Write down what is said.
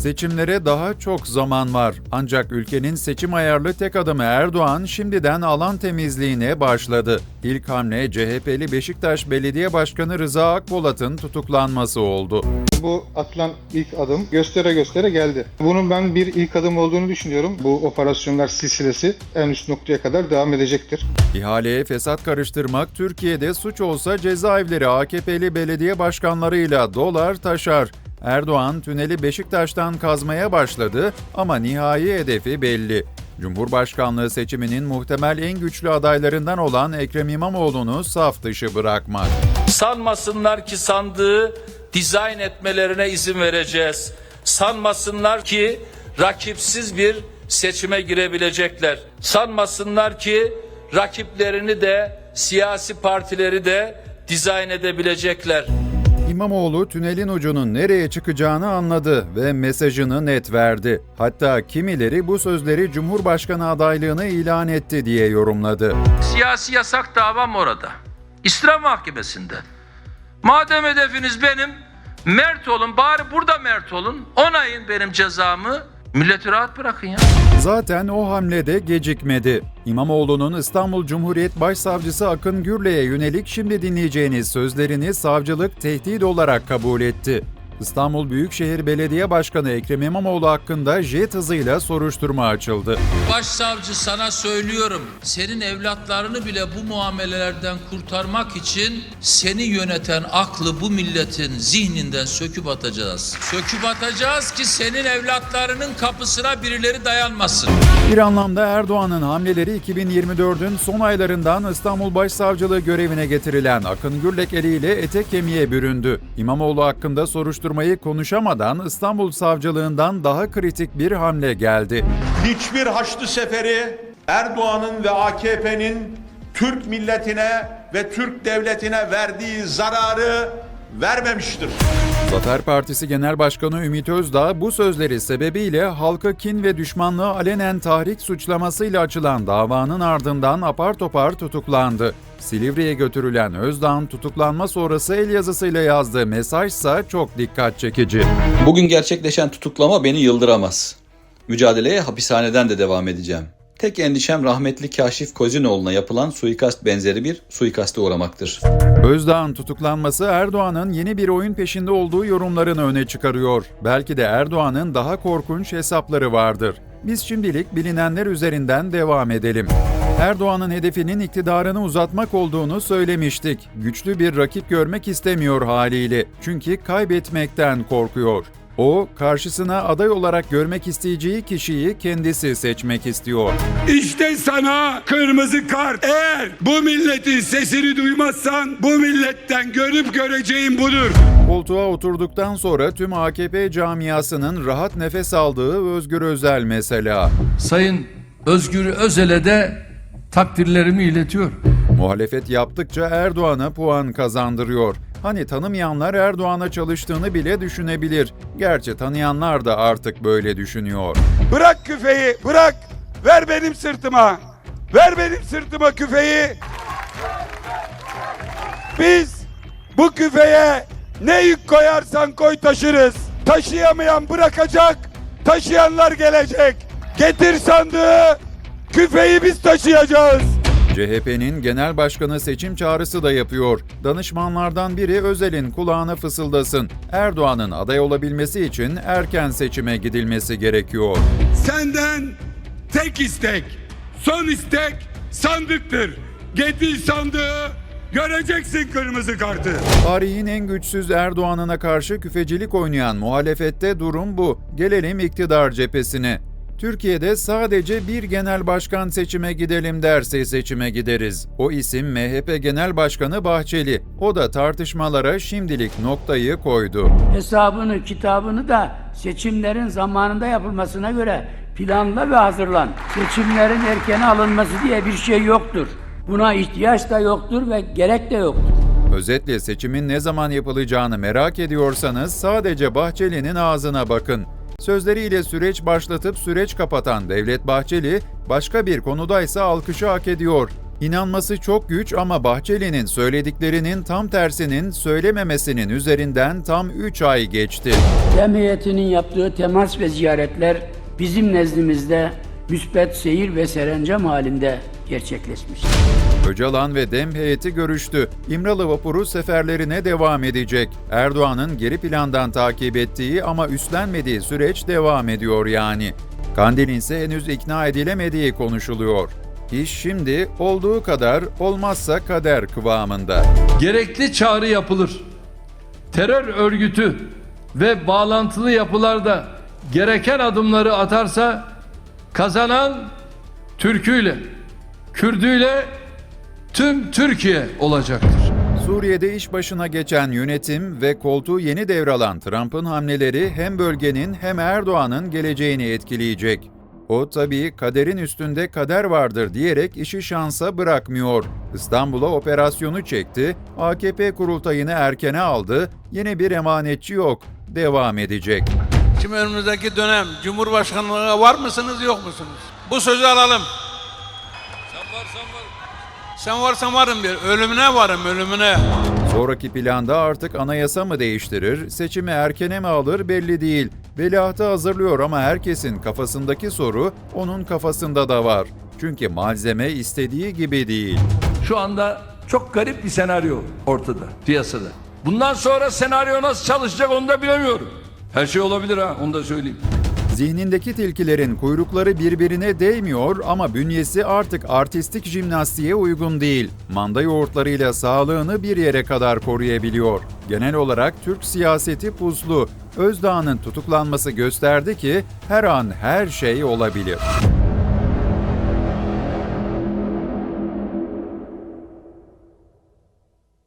Seçimlere daha çok zaman var. Ancak ülkenin seçim ayarlı tek adamı Erdoğan şimdiden alan temizliğine başladı. İlk hamle CHP'li Beşiktaş Belediye Başkanı Rıza Akpolat'ın tutuklanması oldu. Bu atılan ilk adım göstere göstere geldi. Bunun ben bir ilk adım olduğunu düşünüyorum. Bu operasyonlar silsilesi en üst noktaya kadar devam edecektir. İhaleye fesat karıştırmak Türkiye'de suç olsa cezaevleri AKP'li belediye başkanlarıyla dolar taşar. Erdoğan tüneli Beşiktaş'tan kazmaya başladı ama nihai hedefi belli. Cumhurbaşkanlığı seçiminin muhtemel en güçlü adaylarından olan Ekrem İmamoğlu'nu saf dışı bırakmak. Sanmasınlar ki sandığı dizayn etmelerine izin vereceğiz. Sanmasınlar ki rakipsiz bir seçime girebilecekler. Sanmasınlar ki rakiplerini de siyasi partileri de dizayn edebilecekler. İmamoğlu tünelin ucunun nereye çıkacağını anladı ve mesajını net verdi. Hatta kimileri bu sözleri Cumhurbaşkanı adaylığını ilan etti diye yorumladı. Siyasi yasak davam orada. İslam mahkemesinde. Madem hedefiniz benim, mert olun, bari burada mert olun. Onayın benim cezamı, milleti rahat bırakın ya. Zaten o hamlede gecikmedi. İmamoğlu'nun İstanbul Cumhuriyet Başsavcısı Akın Gürley'e yönelik şimdi dinleyeceğiniz sözlerini savcılık tehdit olarak kabul etti. İstanbul Büyükşehir Belediye Başkanı Ekrem İmamoğlu hakkında jet hızıyla soruşturma açıldı. Başsavcı sana söylüyorum. Senin evlatlarını bile bu muamelelerden kurtarmak için seni yöneten aklı bu milletin zihninden söküp atacağız. Söküp atacağız ki senin evlatlarının kapısına birileri dayanmasın. Bir anlamda Erdoğan'ın hamleleri 2024'ün son aylarından İstanbul Başsavcılığı görevine getirilen Akın Gürlek eliyle etek kemiğe büründü. İmamoğlu hakkında soruşturmayı konuşamadan İstanbul Savcılığından daha kritik bir hamle geldi. hiçbir Haçlı Seferi Erdoğan'ın ve AKP'nin Türk milletine ve Türk devletine verdiği zararı vermemiştir. Zafer Partisi Genel Başkanı Ümit Özdağ bu sözleri sebebiyle halka kin ve düşmanlığı alenen tahrik suçlamasıyla açılan davanın ardından apar topar tutuklandı. Silivri'ye götürülen Özdağ'ın tutuklanma sonrası el yazısıyla yazdığı mesajsa çok dikkat çekici. Bugün gerçekleşen tutuklama beni yıldıramaz. Mücadeleye hapishaneden de devam edeceğim. Tek endişem rahmetli Kaşif Kozinoğlu'na yapılan suikast benzeri bir suikaste uğramaktır. Özdağ'ın tutuklanması Erdoğan'ın yeni bir oyun peşinde olduğu yorumlarını öne çıkarıyor. Belki de Erdoğan'ın daha korkunç hesapları vardır. Biz şimdilik bilinenler üzerinden devam edelim. Erdoğan'ın hedefinin iktidarını uzatmak olduğunu söylemiştik. Güçlü bir rakip görmek istemiyor haliyle. Çünkü kaybetmekten korkuyor. O, karşısına aday olarak görmek isteyeceği kişiyi kendisi seçmek istiyor. İşte sana kırmızı kart. Eğer bu milletin sesini duymazsan bu milletten görüp göreceğin budur. Koltuğa oturduktan sonra tüm AKP camiasının rahat nefes aldığı Özgür Özel mesela. Sayın Özgür Özel'e de takdirlerimi iletiyorum. Muhalefet yaptıkça Erdoğan'a puan kazandırıyor. Hani tanımayanlar Erdoğan'a çalıştığını bile düşünebilir. Gerçi tanıyanlar da artık böyle düşünüyor. Bırak küfeyi bırak. Ver benim sırtıma. Ver benim sırtıma küfeyi. Biz bu küfeye ne yük koyarsan koy taşırız. Taşıyamayan bırakacak. Taşıyanlar gelecek. Getir sandığı. Küfeyi biz taşıyacağız. CHP'nin genel başkanı seçim çağrısı da yapıyor. Danışmanlardan biri Özel'in kulağına fısıldasın. Erdoğan'ın aday olabilmesi için erken seçime gidilmesi gerekiyor. Senden tek istek, son istek sandıktır. Getir sandığı, göreceksin kırmızı kartı. Tarihin en güçsüz Erdoğan'ına karşı küfecilik oynayan muhalefette durum bu. Gelelim iktidar cephesine. Türkiye'de sadece bir genel başkan seçime gidelim derse seçime gideriz. O isim MHP Genel Başkanı Bahçeli. O da tartışmalara şimdilik noktayı koydu. hesabını, kitabını da seçimlerin zamanında yapılmasına göre planla ve hazırlan. Seçimlerin erken alınması diye bir şey yoktur. Buna ihtiyaç da yoktur ve gerek de yoktur. Özetle seçimin ne zaman yapılacağını merak ediyorsanız sadece Bahçeli'nin ağzına bakın. Sözleriyle süreç başlatıp süreç kapatan Devlet Bahçeli, başka bir konudaysa alkışı hak ediyor. İnanması çok güç ama Bahçeli'nin söylediklerinin tam tersinin söylememesinin üzerinden tam 3 ay geçti. Dem yaptığı temas ve ziyaretler bizim nezdimizde müspet seyir ve serencam halinde gerçekleşmiştir. Öcalan ve Dem heyeti görüştü. İmralı vapuru seferlerine devam edecek. Erdoğan'ın geri plandan takip ettiği ama üstlenmediği süreç devam ediyor yani. Kandil'in ise henüz ikna edilemediği konuşuluyor. İş şimdi olduğu kadar olmazsa kader kıvamında. Gerekli çağrı yapılır. Terör örgütü ve bağlantılı yapılarda gereken adımları atarsa kazanan Türküyle, Kürdüyle tüm Türkiye olacaktır. Suriye'de iş başına geçen yönetim ve koltuğu yeni devralan Trump'ın hamleleri hem bölgenin hem Erdoğan'ın geleceğini etkileyecek. O tabii kaderin üstünde kader vardır diyerek işi şansa bırakmıyor. İstanbul'a operasyonu çekti, AKP kurultayını erkene aldı, yine bir emanetçi yok, devam edecek. Şimdi önümüzdeki dönem Cumhurbaşkanlığına var mısınız yok musunuz? Bu sözü alalım. Sen varsan varım. Sen varsan varım bir. Ölümüne varım ölümüne. Sonraki planda artık anayasa mı değiştirir, seçimi erkene mi alır belli değil. Veliahtı hazırlıyor ama herkesin kafasındaki soru onun kafasında da var. Çünkü malzeme istediği gibi değil. Şu anda çok garip bir senaryo ortada, piyasada. Bundan sonra senaryo nasıl çalışacak onu da bilemiyorum. Her şey olabilir ha, onu da söyleyeyim. Zihnindeki tilkilerin kuyrukları birbirine değmiyor ama bünyesi artık artistik jimnastiğe uygun değil. Manda yoğurtlarıyla sağlığını bir yere kadar koruyabiliyor. Genel olarak Türk siyaseti puslu. Özdağ'ın tutuklanması gösterdi ki her an her şey olabilir.